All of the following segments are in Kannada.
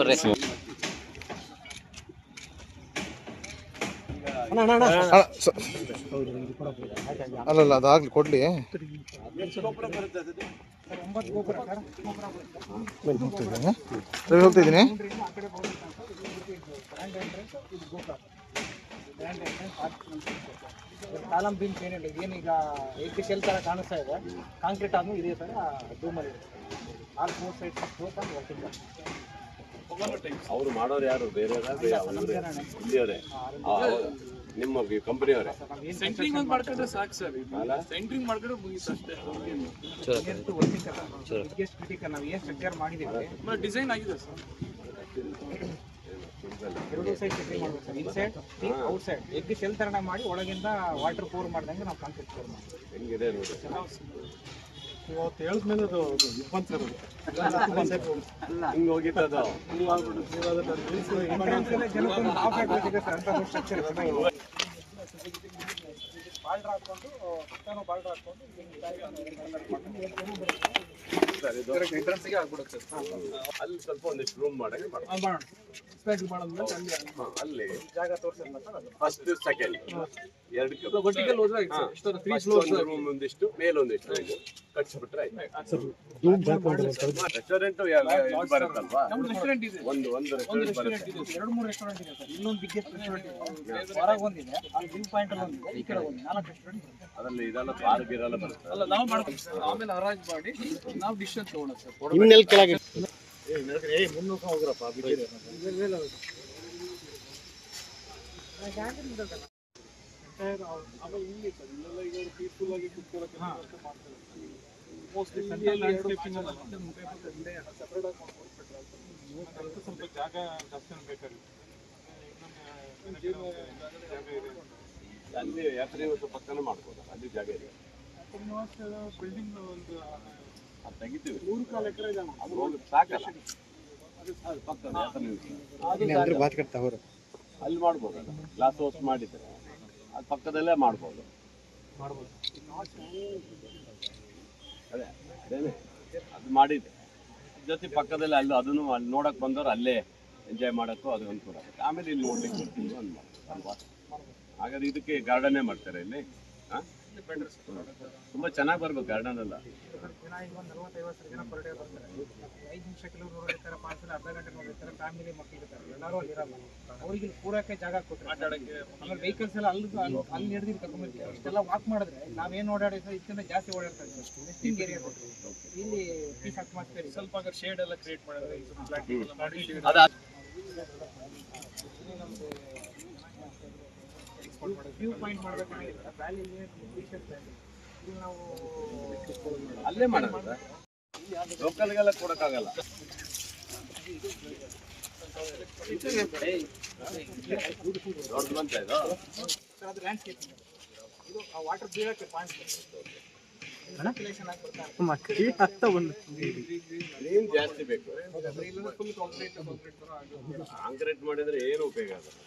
ಬರ್ರಿ. ಅಲ್ಲಲ್ಲ ಅದಾಗ್ಲಿ ಕೊಡ್ಲಿ. ರವಿ ಹೋಗ್ತಿದ್ದೀನಿ. ಕಾಲಂ ಬೀಮ್ಸ್ ಏನಿಲ್ಲ ಏನೀಗ ಏಕೆ ಶೆಲ್ ಥರ ಕಾಣಿಸ್ತಾ ಇದೆ. ಕಾಂಕ್ರೀಟ್ ಆದ್ಮೇಲೆ ಇದೇ ಥರ ಡೂಮಲ್ಲಿ all four side open working ಅವ್ರು ಮಾಡೋರು ಯಾರು? ಬೇರೆ ಇಲ್ಲಿಯವರೇ. ನಿಮ್ಮ ಕಂಪನಿಯವರೇ ಸೆಂಟ್ರಿಂಗ್ ಒಂದು ಮಾಡ್ಕೊಂಡ್ರೆ ಸಾಕು ಸರ್ ಸೆಂಟ್ರಿಂಗ್ ಮಾಡ್ಕೊಂಡ್ರೆ ಮುಗೀತು ಅಷ್ಟೇ. ನಾವು ಏನು ಸ್ಟ್ರಕ್ಚರ್ ಮಾಡಿದ್ದೀವಿ? ಡಿಸೈನ್ ಆಗಿದೆ ಸರ್. ಎರಡು ಸೈಡ್ ಸೆಟ್ಟಿಂಗ್ ಮಾಡ್ಬೇಕು sir. Inside out side egg shell ತರಣ ಮಾಡಿ ಒಳಗಿಂದ ವಾಟರ್ ಪೂರ್ ಮಾಡ್ದಂಗೆ ನಾವು ಕಾನ್ಸೆಪ್ಟ್ ಪೂರ್ ಮಾಡ್ತೀವಿ. ಹೆಂಗಿದೆ ನೋಡಿ. ಇವತ್ತು ಹೇಳಿದ್ಮೇಲೆ ಅದು ಸರ್ ಹಿಂಗೆ ಹೋಗಿತ್ತದು ಅಂತ ಸ್ಟ್ರಕ್ಚರ್ ಬಾಲ್ಡ್ರ್ ಹಾಕೊಂಡು ಆಗ್ಬಿಡುತ್ತೆ. ಅಲ್ಲಿ ಸ್ವಲ್ಪ ಒಂದಿಷ್ಟು ರೂಮ್ ಮಾಡಕ್ಕೆ ಅಲ್ಲಿ ಜಾಗ ಸರ್ ಫಸ್ಟ್ ಸೆಕೆಂಡ್ ಎರಡು ವರ್ಟಿಕಲ್ ಹೋದ್ರೆ ಆಯ್ತು ಸರ್. ಎಷ್ಟೊಂದು ತ್ರೀ ಫ್ಲೋರ್ಸ್ ರೂಮ್ ಒಂದಿಷ್ಟು ಇದು ಕಟ್ಸಿಬಿಟ್ರೆ ಆಯ್ತು. ರೆಸ್ಟೋರೆಂಟ್ ಬರುತ್ತಲ್ವಾ? ನಮ್ದು ರೆಸ್ಟೋರೆಂಟ್ ಇದೆ. ಒಂದು ಒಂದು ಒಂದು ರೆಸ್ಟೋರೆಂಟ್ ರೆಸ್ಟೋರೆಂಟ್ ಇದೆ ಎರಡು ಮೂರು ರೆಸ್ಟೋರೆಂಟ್ ಇದೆ ಸರ್. ಇಲ್ಲೊಂದು ಬಿಗ್ಗೆಸ್ಟ್ ರೆಸ್ಟೋರೆಂಟ್ ಇದೆ. ಹೊರಗೆ ಒಂದಿದೆ. ಅಲ್ಲಿ ವ್ಯೂ ಪಾಯಿಂಟ್ ಅಲ್ಲಿ ಒಂದಿದೆ. ಈ ಕಡೆ ಒಂದು ನಾಲ್ಕು ರೆಸ್ಟೋರೆಂಟ್ ಅದರಲ್ಲಿ ಇದೆಲ್ಲ ಬಾರ್ ಗಿರೆಲ್ಲ ಬರುತ್ತೆ. ಅಲ್ಲ ನಾವು ಮಾಡ್ಬೇಕು ಸರ್. ಆಮೇಲೆ ಹರಾಜ್ ಮಾಡಿ ನಾವು ಡಿಶ್ ಕೆಳಗೆ ಸ್ವಲ್ಪ ಜಾಗ ಜಾಸ್ತಿ ಬೇಕಾಗುತ್ತೆ ಅಲ್ಲಿ ಯಾತ್ರೆ ಪಕ್ಕನ ಮಾಡ್ಬೋದು ಅಲ್ಲಿ ಜಾಗ ಇದೆ. ಬಿಲ್ಡಿಂಗ್ ಒಂದು ಅದು ತೆಗಿತೀವಿ ಮೂರು ಕಾಲು ಎಕರೆ ಅದು ಹೋಗಿ ಸಾಕಲ್ಲ. ಅದು ಪಕ್ಕದ ಯಾತ್ರೆ ನಿಲ್ಸಿ. ಅಲ್ಲಿ ಮಾಡ್ಬೋದಲ್ಲ ಗ್ಲಾಸ್ ಹೌಸ್ ಮಾಡಿದ್ರೆ. ಅದು ಪಕ್ಕದಲ್ಲೇ ಮಾಡ್ಬೋದು. ಅದೇ ಅದೇನೆ ಅದು. ಮಾಡಿದೆ ಜೊತೆ ಪಕ್ಕದಲ್ಲಿ ಅಲ್ಲಿ ಅದನ್ನು ಅಲ್ಲಿ ನೋಡಕ್ ಬಂದವರು ಅಲ್ಲೇ ಎಂಜಾಯ್ ಮಾಡೋಕ್ಕೂ ಅದು ಅನುಕೂಲ ಆಗುತ್ತೆ. ಆಮೇಲೆ ಇಲ್ಲಿ ನೋಡ್ಲಿಕ್ಕೆ ಬರ್ತೀವಿ ಒಂದು ಅಲ್ವಾ ಹಾಗಾದ್ರೆ ಇದಕ್ಕೆ ಗಾರ್ಡನ್ನೇ ಮಾಡ್ತಾರೆ ಇಲ್ಲಿ. ಹಾಂ? ತುಂಬ ಚೆನ್ನಾಗಿ ಬರ್ಬೇಕು ಗಾರ್ಡನ್ ಎಲ್ಲ ಜನ ಈಗ ಒಂದು ನಲವತ್ತೈವತ್ತು ಜನ ಪರ್ ಡೇ ಬರ್ತಾರೆ. ಐದು ನಿಮಿಷ ಕೆಲವರು ನೋಡಿರ್ತಾರೆ ಪಾರ್ಸಲ್ ಅರ್ಧ ಗಂಟೆ ನೋಡಿರ್ತಾರೆ ಫ್ಯಾಮಿಲಿ ಎಲ್ಲರೂ ಅಲ್ಲಿ ಇರಲ್ಲ. ಅವ್ರಿಗೆ ಇಲ್ಲಿ ಕೂರಕ್ಕೆ ಜಾಗ ಕೊಟ್ಟರೆ ಆಮೇಲೆ ವೆಹಿಕಲ್ಸ್ ಎಲ್ಲ ಅಲ್ಲಿ ಅಲ್ಲಿ ಅಲ್ಲಿ ಹಿಡಿದು ಕರ್ಕೊಂಡ್ಬರ್ತೀವಿ ಇಷ್ಟೆಲ್ಲ ವಾಕ್ ಮಾಡಿದ್ರೆ ನಾವೇನು ಓಡಾಡಿದ್ರೆ ಇದಕ್ಕಿಂತ ಜಾಸ್ತಿ ಓಡಾಡ್ತಾರೆ ಏರಿಯಾ ಇಲ್ಲಿ ಪೀಸ್ ಅಟ್ಮಾಸ್ಫಿಯರ್ ಸ್ವಲ್ಪ ಶೇಡ್ ಎಲ್ಲ ಕ್ರಿಯೇಟ್ ಮಾಡಿದ್ರೆ ಮಾಡಿ ವ್ಯೂ ಪಾಯಿಂಟ್ ಮಾಡಬೇಕಾಗಿಲ್ಲ ನಾವು ಅಲ್ಲೇ ಮಾಡೋದು ಲೋಕಲ್ಗೆಲ್ಲ ಕೊಡಕ್ಕಾಗಲ್ಲ. ದೊಡ್ಡದು ಬಂತ ಇದು? ಸರ್ ಅದು ಲ್ಯಾಂಡ್ಸ್ಕೇಪಿಂಗ್ ಇದು ಆ ವಾಟರ್ ಬೀಳಕ್ಕೆ ಪಾಯಿಂಟ್ ಜಾಸ್ತಿ ಬೇಕು. ಕಾಂಕ್ರೀಟ್ ಮಾಡಿದ್ರೆ ಏನು ಉಪಯೋಗ ಆಗಲ್ಲ.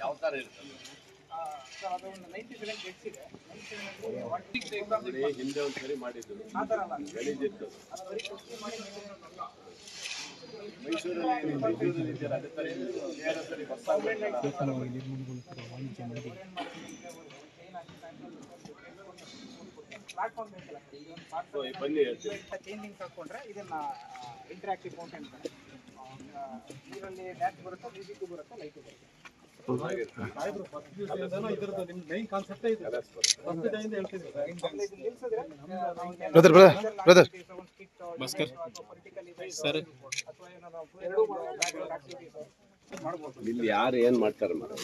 ಯಾವ ಥರ ಇರ್ತದೆ ಸೊ ಅದು ಒಂದು ನೈಂಟಿ ಸೆವೆನ್ ಗೆಟ್ಸ್ ಇದೆ ನೋಡಿ, ಹಿಂದೆ ಮಾಡಿದ್ರು ಮಾಡಿ ಮೇಲಿರೋದಲ್ಲ. ಮೈಸೂರಲ್ಲಿ ಮೈಸೂರಲ್ಲಿ ಇದೆಯಲ್ಲ, ಅದೇ ಥರ ಇದು. ವಾಣಿಜ್ಯ ಸರಿ ಬಸ್ ಪ್ಲಾಟ್ಫಾರ್ಮ್ ಬೇಕಲ್ಲ ಸರ್, ಈಗ ಒಂದು ಪ್ಲಾಟ್ಫಾರ್ಮ್ ಸೊ, ಬನ್ನಿ ಹೇಳ್ತೀನಿ ಚೇಂಜಿಂಗ್ ಹಾಕೊಂಡ್ರೆ ಇದನ್ನ ಇಂಟರಾಕ್ಟಿವ್ ಅಂತಾರೆ ಇದರಲ್ಲಿ ಡ್ಯಾನ್ಸ್ ಬರುತ್ತೆ ಮ್ಯೂಸಿಕ್ ಬರುತ್ತೆ ಲೈಟ್ ಬರುತ್ತೆ ಇದ್ರದ್ದು ನಿಮ್ಮ ಮೈನ್ ಕಾನ್ಸೆಪ್ಟೇ ಇದೆ ಫಸ್ಟ್ ಡೇಯಿಂದ ನಾವು ಬ್ರದರ್ ಬ್ರದರ್ ಸರ್ ಅಥವಾ ಏನೋ ನಾವು ಎರಡು ಆಕ್ಟಿವಿಟೀಸ್ ಮಾಡ್ಬೋದು ಇಲ್ಲಿ ಯಾರು ಏನ್ ಮಾಡ್ತಾರೆ ಬನ್ನಿ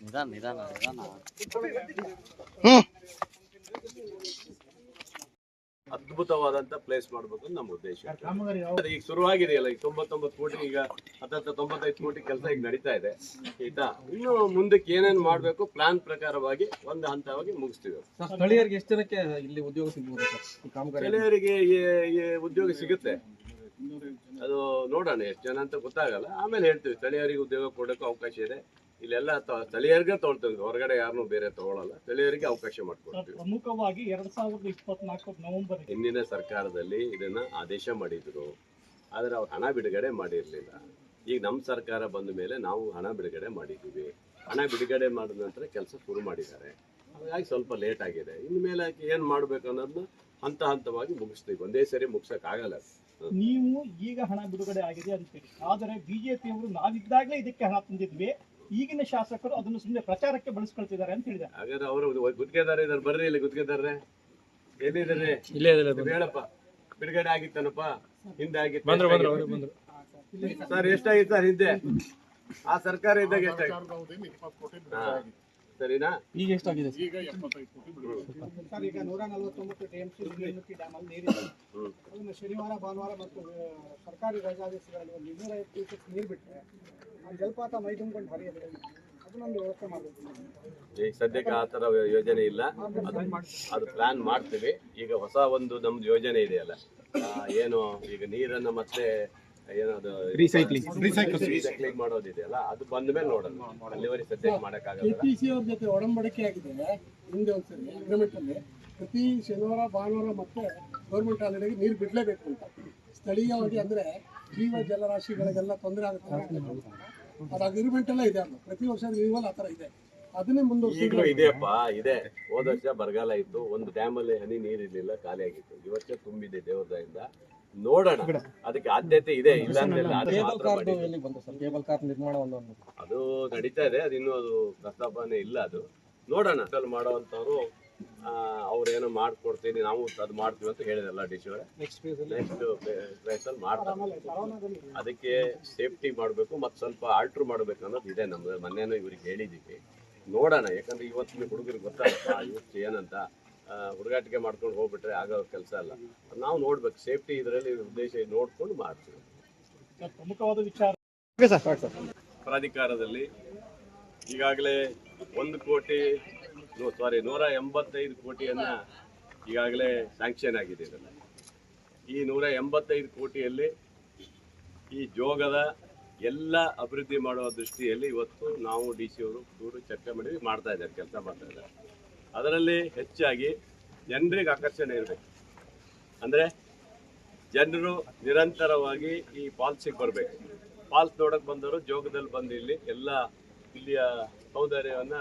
ನಿಧಾನ ನಿಧಾನ ನಿಧಾನ. ಹ್ಞೂ ಅದ್ಭುತವಾದಂತ ಪ್ಲೇಸ್ ಮಾಡ್ಬೇಕು ಅಂತ ನಮ್ಮ ಉದ್ದೇಶ. ಈಗ ಶುರುವಾಗಿದೆಯಲ್ಲ ಈಗ ತೊಂಬತ್ತೊಂಬತ್ತು ಕೋಟಿ ಈಗ ಹತ್ತತ್ರ ತೊಂಬತ್ತೈದು ಕೋಟಿ ಕೆಲಸ ಈಗ ನಡೀತಾ ಇದೆ. ಆಯ್ತಾ? ಇನ್ನು ಮುಂದಕ್ಕೆ ಏನೇನ್ ಮಾಡ್ಬೇಕು ಪ್ಲಾನ್ ಪ್ರಕಾರವಾಗಿ ಒಂದು ಹಂತವಾಗಿ ಮುಗಿಸ್ತೀವಿ. ಸ್ಥಳೀಯರಿಗೆ ಎಷ್ಟು ಜನಕ್ಕೆ ಇಲ್ಲಿ ಉದ್ಯೋಗ ಸಿಗ್ಬೋದು ಸರ್ ಈ ಕಾಮಗಾರಿ ಸ್ಥಳೀಯರಿಗೆ ಈ- ಈ ಉದ್ಯೋಗ ಸಿಗುತ್ತೆ. ಅದು ನೋಡೋಣ ಎಷ್ಟು ಜನ ಅಂತ ಗೊತ್ತಾಗಲ್ಲ. ಆಮೇಲೆ ಹೇಳ್ತೀವಿ ಸ್ಥಳೀಯರಿಗೆ ಉದ್ಯೋಗ ಕೊಡೋಕೆ ಅವಕಾಶ ಇದೆ. ಇಲ್ಲೆಲ್ಲ ಸ್ಥಳೀಯರಿಗೆ ತಗೊಳ್ತೀವಿ. ಹೊರಗಡೆ ಯಾರನ್ನೂ ಬೇರೆ ತಗೊಳ್ಳಲ್ಲ ಸ್ಥಳೀಯರಿಗೆ ಅವಕಾಶ ಮಾಡಿಕೊಡ್ತೀವಿ. ಪ್ರಮುಖವಾಗಿ ಎರಡ್ ಸಾವಿರದ ಇಪ್ಪತ್ನಾಲ್ಕು ನವೆಂಬರ್ ಹಿಂದಿನ ಸರ್ಕಾರದಲ್ಲಿ ಇದನ್ನ ಆದೇಶ ಮಾಡಿದ್ರು. ಆದರೆ ಅವ್ರು ಹಣ ಬಿಡುಗಡೆ ಮಾಡಿರಲಿಲ್ಲ. ಈಗ ನಮ್ಮ ಸರ್ಕಾರ ಬಂದ ಮೇಲೆ ನಾವು ಹಣ ಬಿಡುಗಡೆ ಮಾಡಿದ್ದೀವಿ. ಹಣ ಬಿಡುಗಡೆ ಮಾಡಿದ ನಂತರ ಕೆಲಸ ಶುರು ಮಾಡಿದ್ದಾರೆ. ಹಾಗಾಗಿ ಸ್ವಲ್ಪ ಲೇಟ್ ಆಗಿದೆ. ಇನ್ನು ಮೇಲೆ ಏನು ಮಾಡಬೇಕು ಅನ್ನೋದನ್ನ ಹಂತ ಹಂತವಾಗಿ ಮುಗಿಸ್ತೀವಿ. ಒಂದೇ ಸರಿ ಆಗಲ್ಲ ನೀವು ಈಗ ಹಣ ಬಿಡುಗಡೆ ಆಗಿದೆ ಅಂತೀರಿ ಆದರೆ ಬಿಜೆಪಿಯವರು ನಾವಿದ್ದಾಗಲೇ ಇದಕ್ಕೆ ಹಣ ತಂದಿದ್ವಿ. ಈಗಿನ ಶಾಸಕರು ಅದನ್ನು ಸುಮ್ಮನೆ ಪ್ರಚಾರಕ್ಕೆ ಬಳಸ್ಕೊಳ್ತಿದ್ದಾರೆ ಅಂತ ಹೇಳಿದ್ದಾರೆ. ಹಾಗಾದ್ರೆ ಅವರು ಗುತ್ತಿಗೆದಾರ ಇದಾರೆ ಬರ್ರಿ ಇಲ್ಲಿ ಗುತ್ತಿಗೆದಾರ ಎಲ್ಲಿದ್ದಾರೆ ಇಲ್ಲೇ ಹೇಳಪ್ಪ ಬಿಡುಗಡೆ ಆಗಿತ್ತನಪ್ಪ? ಹಿಂದೆ ಆಗಿತ್ತು. ಬಂದ್ರು ಬಂದ್ರು ಎಷ್ಟಾಗಿತ್ತು? ಅವರು ಬಂದ್ರು. ಸರ್ ಎಷ್ಟಾಗಿತ್ತು ಸರ್ ಹಿಂದೆ? ಆ ಸರ್ಕಾರ ಇದ್ದಾಗ ಎಷ್ಟಾಗಿತ್ತು ಹಾ. ಸರಿನಾ? ಈಗ ಎಷ್ಟಾಗಿದೆ ಸರ್? ಸರ್ ಈಗ ನೂರ ನಲವತ್ತೊಂಬತ್ತು ಟಿ ಎಂ ಸಿ ಡ್ಯಾಮ್ ಅಲ್ಲಿ ನೀರಿದೆ. ಅದನ್ನು ಶನಿವಾರ ಭಾನುವಾರ ಮತ್ತು ಸರ್ಕಾರಿ ರಜಾದೇಶಗಳಲ್ಲಿ ಒಂದು ಇನ್ನೂರ ಐವತ್ತು ನೀರು ಬಿಟ್ಟರೆ ಜಲಪಾತ ಮೈ ತುಂಬಿಕೊಂಡು ಹರಿಯುತ್ತೆ. ಅದನ್ನೊಂದು ವ್ಯವಸ್ಥೆ ಮಾಡಬೇಕು. ಈಗ ಸದ್ಯಕ್ಕೆ ಆ ತರ ಯೋಜನೆ ಇಲ್ಲ. ಅದು ಅದು ಪ್ಲಾನ್ ಮಾಡ್ತೀವಿ. ಈಗ ಹೊಸ ಒಂದು ನಮ್ದು ಯೋಜನೆ ಇದೆಯಲ್ಲ ಏನು ಈಗ ನೀರನ್ನ ಮತ್ತೆ ಏನದು. ರೀಸೈಕ್ಲಿಂಗ್ ಮಾಡೋದಿದೆಯಲ್ಲ ಅದು ಬಂದ ಮೇಲೆ ನೋಡೋಣ. ಅಲ್ಲಿವರೆಗೆ ಸದ್ಯಕ್ಕೆ ಮಾಡಕ್ಕಾಗಲ್ಲ. ಸಿ ಅವ್ರ ಜೊತೆ ಒಡಂಬಡಿಕೆ ಆಗಿದೆ. ಹಿಂದೆ ಒಂದ್ಸರಿ ಅಗ್ರಿಮೆಂಟ್ ಅಲ್ಲಿ ಪ್ರತಿ ಶನಿವಾರ ಭಾನುವಾರ ಮತ್ತೆ ಗೌರ್ಮೆಂಟ್ ಹಾಲಿಡೇಗೆ ನೀರು ಬಿಡಲೇಬೇಕು ಅಂತ. ಸ್ಥಳೀಯವಾಗಿ ಅಂದ್ರೆ ಜೀವ ಜಲರಾಶಿಗಳಿಗೆಲ್ಲ ತೊಂದರೆ ಆಗುತ್ತೆ ಅದು ಅಗ್ರಿಮೆಂಟ್ ಎಲ್ಲ ಇದೆ ಅದು ಪ್ರತಿ ವರ್ಷ ರಿನಿವಲ್ ಆ ಥರ ಇದೆ. ಅದನ್ನೇ ಈಗಲೂ ಮುಂದುವರಿಸಿ ಇದೆಯಪ್ಪ ಇದೆ. ಹೋದ ವರ್ಷ ಬರಗಾಲ ಇತ್ತು. ಒಂದು ಡ್ಯಾಮ್ ಅಲ್ಲಿ ಹನಿ ನೀರಿರ್ಲಿಲ್ಲ ಖಾಲಿ ಆಗಿತ್ತು. ಈ ವರ್ಷ ತುಂಬಿದೆ ದೇವರದಿಂದ. ನೋಡೋಣ. ಅದಕ್ಕೆ ಆದ್ಯತೆ ಇದೆ. ಇಲ್ಲ ಅಂತಿಲ್ಲ ಅದು ಕೇಬಲ್ ಮಾತ್ರ ಕಾರ್ ಮಾಡಿದ್ದು. ಎಲ್ಲಿ ಬಂತು ಸರ್? ಕೇಬಲ್ ಕಾರ್ ನಿರ್ಮಾಣ ಒಂದು ಒಂದು. ಅದು ನಡೀತಾ ಇದೆ. ಅದು ಇನ್ನೂ ಅದು ಪ್ರಸ್ತಾಪನೆ ಇಲ್ಲ ಅದು. ನೋಡೋಣ. ಅದ್ರಲ್ಲಿ ಮಾಡೋವಂಥವ್ರು ಅವ್ರೇನೋ ಮಾಡ್ಕೊಡ್ತೀನಿ ನಾವು ಅದು ಮಾಡ್ತೀವಿ ಅಂತ ಹೇಳಿದಲ್ಲ ಡಿ ಸಿ ಅವರೇ. ನೆಕ್ಸ್ಟ್ ಫೇಸ್ ಅಲ್ಲಿ? ನೆಕ್ಸ್ಟ್ ಪ್ರೈಸಲ್ಲಿ ಮಾಡ್ತಾರೆ. ಅದಕ್ಕೆ ಸೇಫ್ಟಿ ಮಾಡಬೇಕು ಮತ್ತು ಸ್ವಲ್ಪ ಆಲ್ಟ್ರ್ ಮಾಡಬೇಕು ಅನ್ನೋದು ಇದೆ ನಮ್ದು ಮೊನ್ನೆನೂ ಇವ್ರಿಗೆ ಹೇಳಿದ್ದೀವಿ ನೋಡೋಣ ಯಾಕಂದ್ರೆ ಇವತ್ತಿನ ಹುಡುಗರಿಗೆ ಗೊತ್ತಾಗಲ್ಲ ಇವತ್ತು ಏನಂತ? ಆ, ಹುಡುಗಾಟಿಕೆ ಮಾಡ್ಕೊಂಡು ಹೋಗ್ಬಿಟ್ರೆ ಆಗೋ ಕೆಲಸ ಅಲ್ಲ. ನಾವು ನೋಡ್ಬೇಕು ಸೇಫ್ಟಿ ಇದರಲ್ಲಿ ಉದ್ದೇಶ ನೋಡ್ಕೊಂಡು ಮಾಡ್ತೀವಿ. ಪ್ರಮುಖವಾದ ವಿಚಾರ. ಪ್ರಾಧಿಕಾರದಲ್ಲಿ ಈಗಾಗಲೇ ಒಂದು ಕೋಟಿ ಸಾರಿ ನೂರ ಎಂಬತ್ತೈದು ಕೋಟಿಯನ್ನ ಈಗಾಗಲೇ ಸ್ಯಾಂಕ್ಷನ್ ಆಗಿದೆ ಇದನ್ನು ಈ ನೂರ ಎಂಬತ್ತೈದು ಕೋಟಿಯಲ್ಲಿ ಈ ಜೋಗದ ಎಲ್ಲ ಅಭಿವೃದ್ಧಿ ಮಾಡುವ ದೃಷ್ಟಿಯಲ್ಲಿ ಇವತ್ತು ನಾವು ಡಿ ಸಿ ಅವರು ಕೂರು ಚರ್ಚೆ ಮಾಡಿ ಮಾಡ್ತಾ ಇದ್ದಾರೆ, ಕೆಲಸ ಮಾಡ್ತಾ ಇದ್ದಾರೆ. ಅದರಲ್ಲಿ ಹೆಚ್ಚಾಗಿ ಜನರಿಗೆ ಆಕರ್ಷಣೆ ಇರಬೇಕು. ಅಂದರೆ ಜನರು ನಿರಂತರವಾಗಿ ಈ ಫಾಲ್ಸಿಗೆ ಬರಬೇಕು. ಫಾಲ್ಸ್ ನೋಡೋಕೆ ಬಂದವರು ಜೋಗದಲ್ಲಿ ಬಂದು ಇಲ್ಲಿ ಎಲ್ಲ ಇಲ್ಲಿಯ ಸೌಂದರ್ಯವನ್ನ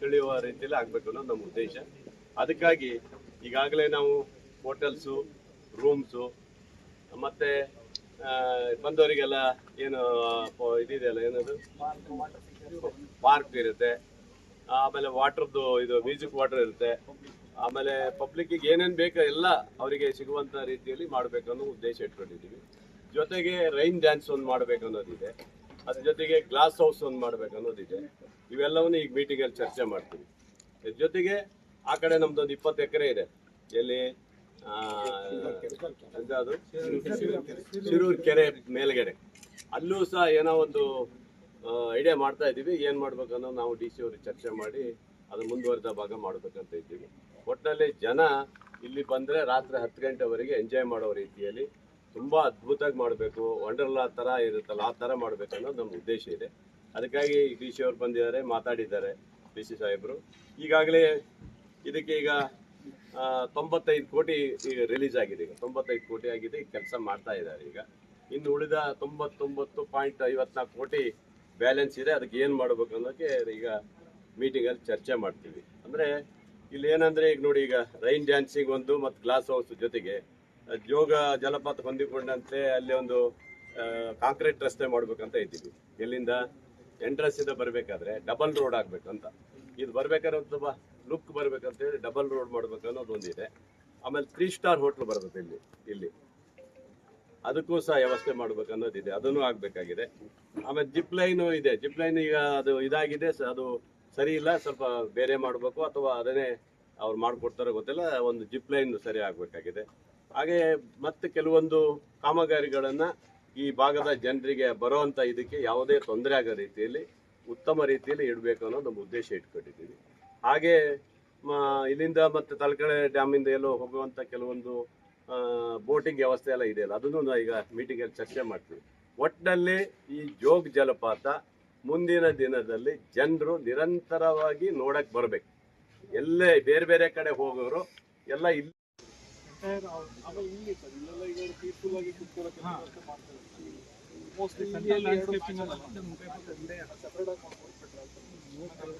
ತಿಳಿಯುವ ರೀತಿಯಲ್ಲಿ ಆಗ್ಬೇಕು ಅನ್ನೋದು ನಮ್ಮ ಉದ್ದೇಶ. ಅದಕ್ಕಾಗಿ ಈಗಾಗಲೇ ನಾವು ಹೋಟೆಲ್ಸು, ರೂಮ್ಸು, ಮತ್ತೆ ಬಂದವರಿಗೆಲ್ಲ ಏನು ಇದಿದೆಯಲ್ಲ, ಏನದು? ಪಾರ್ಕ್ ಇರುತ್ತೆ. ಆಮೇಲೆ ವಾಟರ್ದು ಇದು ಮ್ಯೂಸಿಕ್ ವಾಟರ್ ಇರುತ್ತೆ. ಆಮೇಲೆ ಪಬ್ಲಿಕ್ಕಿಗೆ ಏನೇನು ಬೇಕೋ ಎಲ್ಲ ಅವರಿಗೆ ಸಿಗುವಂಥ ರೀತಿಯಲ್ಲಿ ಮಾಡಬೇಕು ಅನ್ನೋ ಉದ್ದೇಶ ಇಟ್ಕೊಂಡಿದ್ದೀವಿ. ಜೊತೆಗೆ ರೈನ್ ಡ್ಯಾನ್ಸ್ ಒಂದು ಮಾಡಬೇಕು ಅನ್ನೋದಿದೆ. ಅದ್ರ ಜೊತೆಗೆ ಗ್ಲಾಸ್ ಹೌಸ್ ಒಂದು ಮಾಡ್ಬೇಕು ಅನ್ನೋದಿದೆ ಇವೆಲ್ಲವನ್ನೂ ಈಗ ಮೀಟಿಂಗಲ್ಲಿ ಚರ್ಚೆ ಮಾಡ್ತೀವಿ. ಇದ್ರ ಜೊತೆಗೆ ಆ ಕಡೆ ನಮ್ದೊಂದು ಇಪ್ಪತ್ತು ಎಕರೆ ಇದೆ. ಎಲ್ಲಿ ಅದು? ಶಿರೂರು ಕೆರೆ ಮೇಲ್ಗಡೆ. ಅಲ್ಲೂ ಸಹ ಏನೋ ಒಂದು ಐಡಿಯಾ ಮಾಡ್ತಾ ಇದ್ದೀವಿ. ಏನು ಮಾಡ್ಬೇಕನ್ನೋ ನಾವು ಡಿ ಸಿ ಅವ್ರಿಗೆ ಚರ್ಚೆ ಮಾಡಿ ಅದು ಮುಂದುವರೆದ ಭಾಗ ಮಾಡ್ಬೇಕಂತ ಇದ್ದೀವಿ. ಒಟ್ಟಿನಲ್ಲಿ ಜನ ಇಲ್ಲಿ ಬಂದರೆ ರಾತ್ರಿ ಹತ್ತು ಗಂಟೆವರೆಗೆ ಎಂಜಾಯ್ ಮಾಡೋ ರೀತಿಯಲ್ಲಿ ತುಂಬ ಅದ್ಭುತವಾಗಿ ಮಾಡಬೇಕು. ವಂಡರ್ಲಾ ಥರ ಇರುತ್ತಲ್ಲ, ಆ ಥರ ಮಾಡಬೇಕು ಅನ್ನೋದು ನಮ್ಮ ಉದ್ದೇಶ ಇದೆ. ಅದಕ್ಕಾಗಿ ಡಿ ಸಿ ಅವ್ರು ಬಂದಿದ್ದಾರೆ, ಮಾತಾಡಿದ್ದಾರೆ ಡಿ ಸಿ ಸಾಹೇಬರು. ಈಗಾಗಲೇ ಇದಕ್ಕೆ ಈಗ ತೊಂಬತ್ತೈದು ಕೋಟಿ ಈಗ ರಿಲೀಸ್ ಆಗಿದೆ. ಈಗ ತೊಂಬತ್ತೈದು ಕೋಟಿ ಆಗಿದೆ ಕೆಲಸ ಮಾಡ್ತಾ ಇದ್ದಾರೆ ಈಗ. ಇನ್ನು ಉಳಿದ ತೊಂಬತ್ತೊಂಬತ್ತು ಪಾಯಿಂಟ್ ಐವತ್ನಾಲ್ಕು ಕೋಟಿ ಬ್ಯಾಲೆನ್ಸ್ ಇದೆ, ಅದಕ್ಕೆ ಏನು ಮಾಡಬೇಕು ಅನ್ನೋಕ್ಕೆ ಈಗ ಮೀಟಿಂಗಲ್ಲಿ ಚರ್ಚೆ ಮಾಡ್ತೀವಿ. ಅಂದರೆ ಇಲ್ಲಿ ಏನಂದರೆ ಈಗ ನೋಡಿ ಈಗ ರೈನ್ ಡ್ಯಾನ್ಸಿಂಗ್ ಒಂದು ಮತ್ತು ಗ್ಲಾಸ್ ಹೌಸ್ ಜೊತೆಗೆ ಜೋಗ ಜಲಪಾತ ಹೊಂದಿಕೊಂಡಂತೆ ಅಲ್ಲಿ ಒಂದು ಕಾಂಕ್ರೀಟ್ ರಸ್ತೆ ಮಾಡ್ಬೇಕಂತ ಇದ್ದೀವಿ. ಎಲ್ಲಿಂದ ಎಂಟ್ರೆನ್ಸ್ ಇಂದ ಬರಬೇಕಾದ್ರೆ ಡಬಲ್ ರೋಡ್ ಆಗ್ಬೇಕಂತ ಇದು ಬರ್ಬೇಕಾದ್ರೆ ಒಂದು ಸ್ವಲ್ಪ ಲುಕ್ ಬರ್ಬೇಕಂತ ಹೇಳಿ ಡಬಲ್ ರೋಡ್ ಮಾಡ್ಬೇಕು ಅನ್ನೋದು ಒಂದಿದೆ ಆಮೇಲೆ ತ್ರೀ ಸ್ಟಾರ್ ಹೋಟ್ಲ್ ಬರ್ತದೆ ಇಲ್ಲಿ ಇಲ್ಲಿ. ಅದಕ್ಕೂ ಸಹ ವ್ಯವಸ್ಥೆ ಮಾಡ್ಬೇಕು ಅನ್ನೋದಿದೆ ಅದನ್ನು ಆಗಬೇಕಾಗಿದೆ. ಆಮೇಲೆ ಜಿಪ್ ಲೈನು ಇದೆ. ಜಿಪ್ ಲೈನ್ ಈಗ ಅದು ಇದಾಗಿದೆ. ಅದು ಸರಿ ಇಲ್ಲ. ಸ್ವಲ್ಪ ಬೇರೆ ಮಾಡಬೇಕು ಅಥವಾ ಅದನ್ನೇ ಅವ್ರು ಮಾಡಿಕೊಡ್ತಾರೋ ಗೊತ್ತಿಲ್ಲ. ಒಂದು ಜಿಪ್ ಲೈನ್ ಸರಿ ಆಗಬೇಕಾಗಿದೆ. ಹಾಗೆ ಮತ್ತೆ ಕೆಲವೊಂದು ಕಾಮಗಾರಿಗಳನ್ನು ಈ ಭಾಗದ ಜನರಿಗೆ ಬರುವಂಥ ಇದಕ್ಕೆ ಯಾವುದೇ ತೊಂದರೆ ಆಗೋ ರೀತಿಯಲ್ಲಿ ಉತ್ತಮ ರೀತಿಯಲ್ಲಿ ಇಡಬೇಕು ಅನ್ನೋ ನಮ್ಮ ಉದ್ದೇಶ ಇಟ್ಕೊಂಡಿದ್ದೀವಿ. ಹಾಗೆ ಇಲ್ಲಿಂದ ಮತ್ತೆ ತಲಕಳೆ ಡ್ಯಾಮಿಂದ ಎಲ್ಲೋ ಹೋಗುವಂಥ ಕೆಲವೊಂದು ಬೋಟಿಂಗ್ ವ್ಯವಸ್ಥೆ ಎಲ್ಲ ಇದೆಯಲ್ಲ, ಅದನ್ನು ಈಗ ಮೀಟಿಂಗಲ್ಲಿ ಚರ್ಚೆ ಮಾಡ್ತೀವಿ. ಒಟ್ಟಿನಲ್ಲಿ ಈ ಜೋಗ ಜಲಪಾತ ಮುಂದಿನ ದಿನದಲ್ಲಿ ಜನರು ನಿರಂತರವಾಗಿ ನೋಡಕ್ ಬರ್ಬೇಕು. ಎಲ್ಲೇ ಬೇರೆ ಬೇರೆ ಕಡೆ ಹೋಗೋರು ಎಲ್ಲ ಇಲ್ಲಿ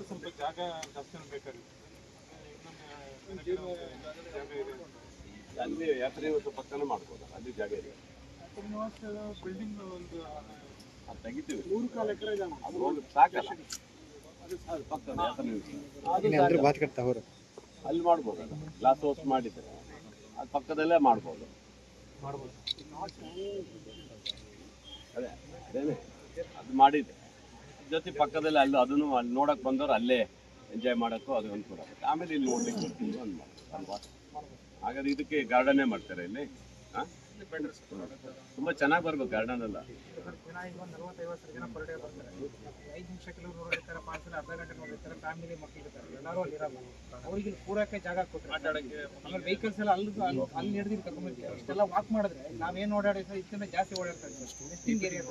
ಸ್ವಲ್ಪ ಜಾಗ ಜಾಸ್ತಿ ಬೇಕಾಗುತ್ತೆ ಅಲ್ಲಿ ಯಾತ್ರೆ ಇವತ್ತು ಪಕ್ಕನ ಮಾಡ್ಬೋದು ಅಲ್ಲಿ ಜಾಗ ಇದೆ. ಬಿಲ್ಡಿಂಗ್ ಒಂದು ಅದು ತೆಗಿತೀವಿ. ಮೂರು ಕಾಲು ಎಕರೆ ಅದು ಹೋಗಿ ಸಾಕಲ್ಲ. ಅದು. ಅಲ್ಲಿ ಮಾಡ್ಬೋದಲ್ಲ? ಗ್ಲಾಸ್ ಹೌಸ್ ಮಾಡಿದ್ರೆ. ಅದು ಪಕ್ಕದಲ್ಲೇ ಮಾಡ್ಬೋದು. ಅದೇ ಅದೇನೆ? ಅದು ಮಾಡಿದೆ. ಜೊತೆ ಪಕ್ಕದಲ್ಲೇ ಅಲ್ಲೂ ಅದನ್ನು ಅಲ್ಲಿ ನೋಡಕ್ ಬಂದವರು ಅಲ್ಲೇ ಎಂಜಾಯ್ ಮಾಡೋಕ್ಕೂ ಅದು ಅನುಕೂಲ ಆಗುತ್ತೆ. ಆಮೇಲೆ ಇಲ್ಲಿ ನೋಡ್ಲಿಕ್ಕೆ ಒಂದು ಅಲ್ವಾ? ಹಾಗಾದ್ರೆ ಇದಕ್ಕೆ ಗಾರ್ಡನ್ನೇ ಮಾಡ್ತಾರೆ ಇಲ್ಲಿ? ಹಾಂ? ತುಂಬ ಚೆನ್ನಾಗಿ ಬರ್ಬೇಕು ಗಾರ್ಡನ್ ಎಲ್ಲ ದಿನ ಈಗ ಒಂದು ನಲವತ್ತೈವತ್ತು ಜನ ಪರ್ ಡೇ ಬರ್ತಾರೆ. ಐದು ನಿಮಿಷ ಕೆಲವರು ನೋಡಿರ್ತಾರೆ ಅರ್ಧ ಗಂಟೆ ನೋಡಿರ್ತಾರೆ ಫ್ಯಾಮಿಲಿ ಎಲ್ಲರೂ ಅವ್ರಿಗೆ ಜಾಗ ಕೊಟ್ಟರೆ ಆಮೇಲೆ ವೆಹಿಕಲ್ಸ್ ಎಲ್ಲ ಅಲ್ಲಿ ಹಿಡಿದು ವಾಕ್ ಮಾಡಿದ್ರೆ ನಾವೇನು ಓಡಾಡಿದ್ರೆ ಇದಕ್ಕಿಂತ ಜಾಸ್ತಿ ಏರಿಯಾ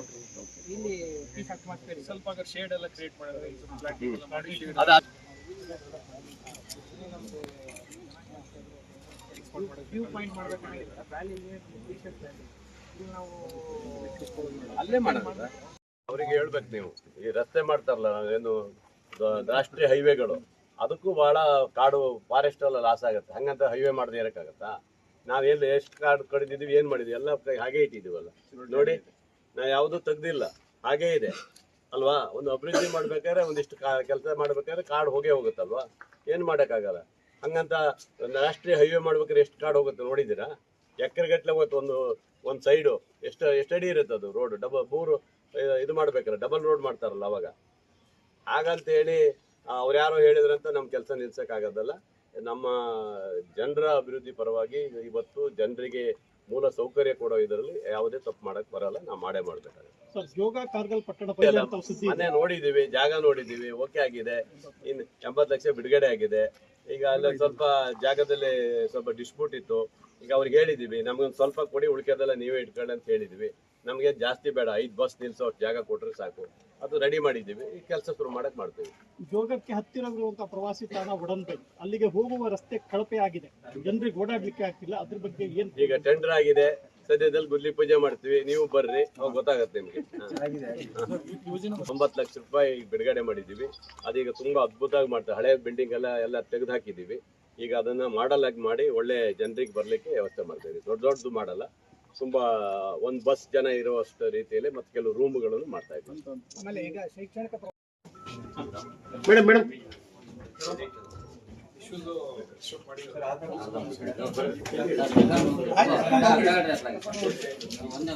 ಇಲ್ಲಿ ಪೀಸ್ ಅಟ್ಮಾಸ್ಫಿಯರ್ ಸ್ವಲ್ಪ ಶೇಡ್ ಎಲ್ಲ ಕ್ರಿಯೇಟ್ ಮಾಡಿದ್ರೆ ಅದು ವ್ಯೂ ಪಾಯಿಂಟ್ ಮಾಡ್ಬೇಕಾಗಿಲ್ಲ ವ್ಯಾಲಿಲಿ ಇಲ್ಲಿ ನಾವು ಅಲ್ಲೇ ಮಾಡೋಣ ಅವರಿಗೆ ಹೇಳ್ಬೇಕು ನೀವು. ಈ ರಸ್ತೆ ಮಾಡ್ತಾರಲ್ಲ ಏನು ರಾಷ್ಟ್ರೀಯ ಹೈವೇಗಳು. ಅದಕ್ಕೂ ಬಹಳ ಕಾಡು ಫಾರೆಸ್ಟ್ ಎಲ್ಲ ಲಾಸ್ ಆಗುತ್ತೆ. ಹಂಗಂತ ಹೈವೇ ಮಾಡದೆ ಇರೋಕ್ಕಾಗತ್ತಾ? ನಾವೆಲ್ಲಿ ಎಷ್ಟು ಕಾಡು ಕಡಿದಿದ್ದೀವಿ ಏನು ಮಾಡಿದ್ವಿ ಎಲ್ಲ ಹಾಗೆ ಇಟ್ಟಿದ್ದೀವಲ್ಲ. ನೋಡಿ ನಾ ಯಾವುದೂ ತೆಗ್ದಿಲ್ಲ. ಹಾಗೇ ಇದೆ. ಅಲ್ವಾ? ಒಂದು ಅಭಿವೃದ್ಧಿ ಮಾಡ್ಬೇಕಾದ್ರೆ ಒಂದಿಷ್ಟು ಕಾ ಕೆಲಸ ಮಾಡ್ಬೇಕಾದ್ರೆ ಕಾಡು ಹೋಗೇ ಹೋಗುತ್ತಲ್ವಾ? ಏನು ಮಾಡೋಕ್ಕಾಗಲ್ಲ? ಹಂಗಂತ ರಾಷ್ಟ್ರೀಯ ಹೈವೇ ಮಾಡ್ಬೇಕಾದ್ರೆ ಎಷ್ಟು ಕಾಡು ಹೋಗುತ್ತೆ ನೋಡಿದ್ದೀರಾ? ಎಕರೆಗಟ್ಟಲೆ ಹೋಗುತ್ತೆ ಒಂದು ಒಂದು ಸೈಡು ಎಷ್ಟು ಎಷ್ಟು ಅಡಿ ಇರುತ್ತೆ ಅದು ರೋಡ್ ಡಬಲ್ ಮೂರು ಇದು- ಮಾಡ್ಬೇಕಾರೆ ಡಬಲ್ ರೋಡ್ ಮಾಡ್ತಾರಲ್ಲ ಅವಾಗ. ಹಾಗಂತ ಹೇಳಿ ಅವ್ರು ಯಾರೋ ಹೇಳಿದ್ರಂತ ನಮ್ಮ ಕೆಲಸ ನಿಲ್ಸೋಕ್ಕಾಗೋದಲ್ಲ. ನಮ್ಮ ಜನರ ಅಭಿವೃದ್ಧಿ ಪರವಾಗಿ ಇವತ್ತು ಜನರಿಗೆ ಮೂಲ ಸೌಕರ್ಯ ಕೊಡೋ ಇದರಲ್ಲಿ ಯಾವುದೇ ತಪ್ಪು ಮಾಡಕ್ ಬರಲ್ಲ. ನಾವು ಮಾಡೇ ಇದೆ. ಮನೆ ನೋಡಿದೀವಿ ಜಾಗ ನೋಡಿದೀವಿ. ಓಕೆ ಆಗಿದೆ. ಇನ್ನು ಎಂಬತ್ತು ಲಕ್ಷ ಬಿಡುಗಡೆ ಆಗಿದೆ. ಈಗ ಅಲ್ಲಿ ಸ್ವಲ್ಪ ಜಾಗದಲ್ಲಿ ಸ್ವಲ್ಪ ಡಿಸ್ಪ್ಯೂಟ್ ಇತ್ತು. ಈಗ ಅವ್ರಿಗೆ ಹೇಳಿದೀವಿ ನಮ್ಗೊಂದು ಸ್ವಲ್ಪ ಕೊಡಿ ಉಳಿಕೆದೆಲ್ಲ ನೀವೇ ಇಟ್ಕೊಳ್ಳಿ ಅಂತ ಹೇಳಿದೀವಿ. ನಮಗೆ ಜಾಸ್ತಿ ಬೇಡ ಐದು ಬಸ್ ನಿಲ್ಸೋ ಜಾಗ ಕೊಟ್ರೆ ಸಾಕು. ಅದು ರೆಡಿ ಮಾಡಿದ್ದೀವಿ. ಈ ಕೆಲಸ ಶುರು ಮಾಡಕ್ ಮಾಡ್ತೀವಿ. ಜೋಗಕ್ಕೆ ಹತ್ತಿರವಿರುವಂತಹ ಪ್ರವಾಸಿ ತಾಣ ಒಡಂಬೆ. ಅಲ್ಲಿಗೆ ಹೋಗುವ ರಸ್ತೆ ಕಳಪೆ ಆಗಿದೆ. ಜನರಿಗೆ ಓಡಾಡ್ಲಿಕ್ಕೆ ಆಗ್ತಿಲ್ಲ. ಅದ್ರ ಬಗ್ಗೆ ಏನ್ ಈಗ ಟೆಂಡರ್ ಆಗಿದೆ. ಸದ್ಯದಲ್ಲಿ ಗುದ್ಲಿ ಪೂಜೆ ಮಾಡ್ತೀವಿ ನೀವು ಬರ್ರಿ ಅವಾಗ ಗೊತ್ತಾಗತ್ತೆ ನಿಮ್ಗೆ. ಒಂಬತ್ತು ಲಕ್ಷ ರೂಪಾಯಿ ಬಿಡುಗಡೆ ಮಾಡಿದ್ದೀವಿ. ಅದೀಗ ತುಂಬಾ ಅದ್ಭುತವಾಗಿ ಮಾಡ್ತಾರೆ. ಹಳೆ ಬಿಲ್ಡಿಂಗ್ ಎಲ್ಲ ಎಲ್ಲ ತೆಗೆದು ಹಾಕಿದ್ದೀವಿ. ಈಗ ಅದನ್ನ ಮಾಡಲ್ ಆಗಿ ಮಾಡಿ ಒಳ್ಳೆ ಜನರಿಗೆ ಬರ್ಲಿಕ್ಕೆ ವ್ಯವಸ್ಥೆ ಮಾಡ್ತಾ ಇದೀವಿ ದೊಡ್ಡ ದೊಡ್ಡದು ಮಾಡಲ್ಲ. ತುಂಬಾ ಒಂದ್ ಬಸ್ ಜನ ಇರುವಷ್ಟು ರೀತಿಯಲ್ಲಿ ಮತ್ತೆ ಕೆಲವು ರೂಮ್ಗಳನ್ನು ಮಾಡ್ತಾ ಇದ್ದೀವಿ. ಮೇಡಮ್ ಈಗ ಶೈಕ್ಷಣಿಕ ಒಂದೇ